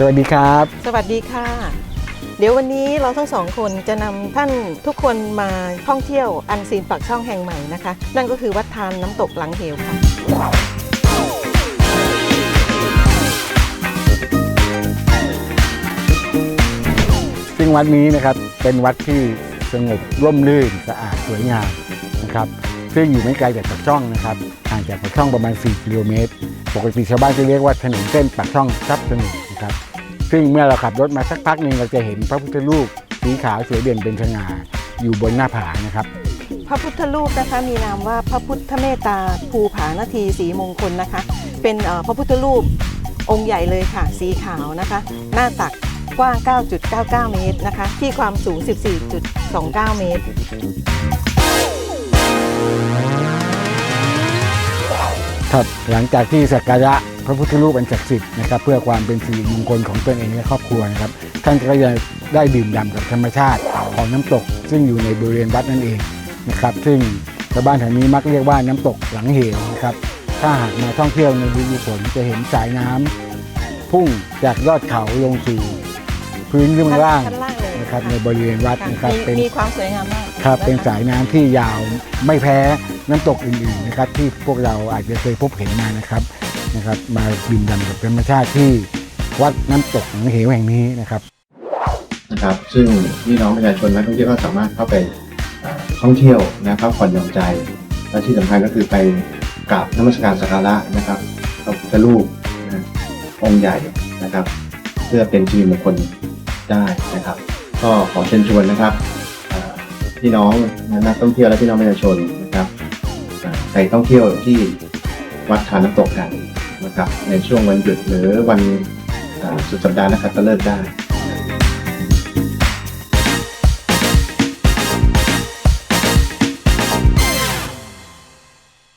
สวัสดีครับ สวัสดีค่ะ เดี๋ยววันนี้เราทั้งสองคนจะนำท่านทุกคนมาท่องเที่ยวอันซีนปากช่องแห่งใหม่นะคะ นั่นก็คือวัดทานน้ำตกหลังเหวค่ะ ซึ่งวัดนี้นะครับเป็นวัดที่สงบร่มรื่นสะอาดสวยงามนะครับซึ่งอยู่ไม่ไกลจากปากช่องนะครับห่างจากปากช่องประมาณ 4 กิโลเมตร ปกติชาวบ้านจะเรียกว่าถนนเส้นปากช่องทรัพย์สนุนนะครับ ซึ่งเมื่อเราขับรถมาสักพักหนึ่งเราจะเห็นพระพุทธรูปสีขาวสวยเด่นเป็นสง่าอยู่บนหน้าผานะครับ พระพุทธรูปนะคะมีนามว่าพระพุทธเมตตาภูผานาทีสีมงคลนะคะ เป็นเอ่อพระพุทธรูปองค์ใหญ่เลยค่ะ สีขาวนะคะ หน้าตักกว้าง 9.99 เมตรนะคะ ที่ความสูง 14.29 เมตร ครับหลังจากที่สักการะ พระพุทธรูปอันศักดิ์สิทธิ์นะครับเพื่อความเป็นสิริมงคลของตนเองและครอบครัวนะครับท่านก็จะได้ดื่มด่ำกับธรรมชาติของน้ำตก ซึ่งอยู่ในบริเวณวัดนั่นเองนะครับซึ่งชาวบ้านแถวนี้มักเรียกว่าน้ำตกหลังเหวนะครับถ้าหากมาท่องเที่ยวในฤดูฝนจะเห็นสายน้ำพุ่งจากยอดเขาลงสู่พื้นเรื่องล่างชั้นล่างเลยนะครับในบริเวณวัดนะครับมีเป็นมีความสวยงามมากครับะะเป็นสายน้ำที่ยาวไม่แพ้น้ำตกอื่นๆนะครับที่พวกเราอาจจะเคยพบเห็นมานะครับ นะครับมาดื่มด่ำกับธรรมชาติที่วัดน้ำตกหนองเหวแห่งนี้นะครับ นะครับ ซึ่งพี่น้องประชาชนนักท่องเที่ยวก็สามารถเข้าไปท่องเที่ยวนะพักผ่อนหย่อนใจ และที่สำคัญก็คือไปกราบนมัสการสักการะนะครับพระพุทธรูปนะองค์ใหญ่นะครับ เพื่อเป็นชีวิตมงคลได้นะครับ ก็ขอเชิญชวนนะครับพี่น้องนักท่องเที่ยวและพี่น้องประชาชนนะครับไปท่องเที่ยวที่วัดทานน้ำตกกัน นะครับในช่วงวันหยุดหรือวันสุดสัปดาห์นะครับก็เลิกได้